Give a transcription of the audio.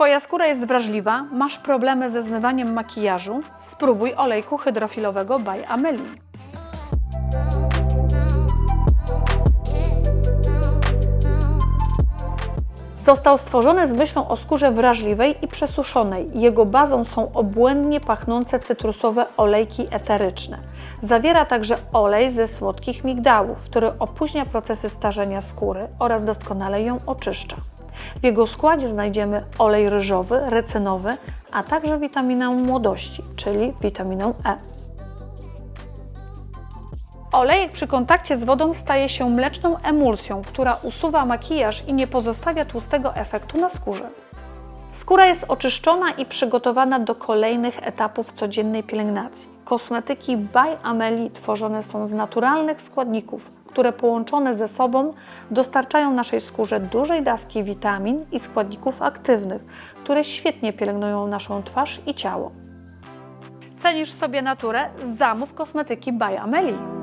Twoja skóra jest wrażliwa, masz problemy ze zmywaniem makijażu, spróbuj olejku hydrofilowego by Amelie. Został stworzony z myślą o skórze wrażliwej i przesuszonej. Jego bazą są obłędnie pachnące cytrusowe olejki eteryczne. Zawiera także olej ze słodkich migdałów, który opóźnia procesy starzenia skóry oraz doskonale ją oczyszcza. W jego składzie znajdziemy olej ryżowy, recynowy, a także witaminę młodości, czyli witaminę E. Olejek przy kontakcie z wodą staje się mleczną emulsją, która usuwa makijaż i nie pozostawia tłustego efektu na skórze. Skóra jest oczyszczona i przygotowana do kolejnych etapów codziennej pielęgnacji. Kosmetyki by Amelie tworzone są z naturalnych składników, które połączone ze sobą dostarczają naszej skórze dużej dawki witamin i składników aktywnych, które świetnie pielęgnują naszą twarz i ciało. Cenisz sobie naturę? Zamów kosmetyki by Amelie.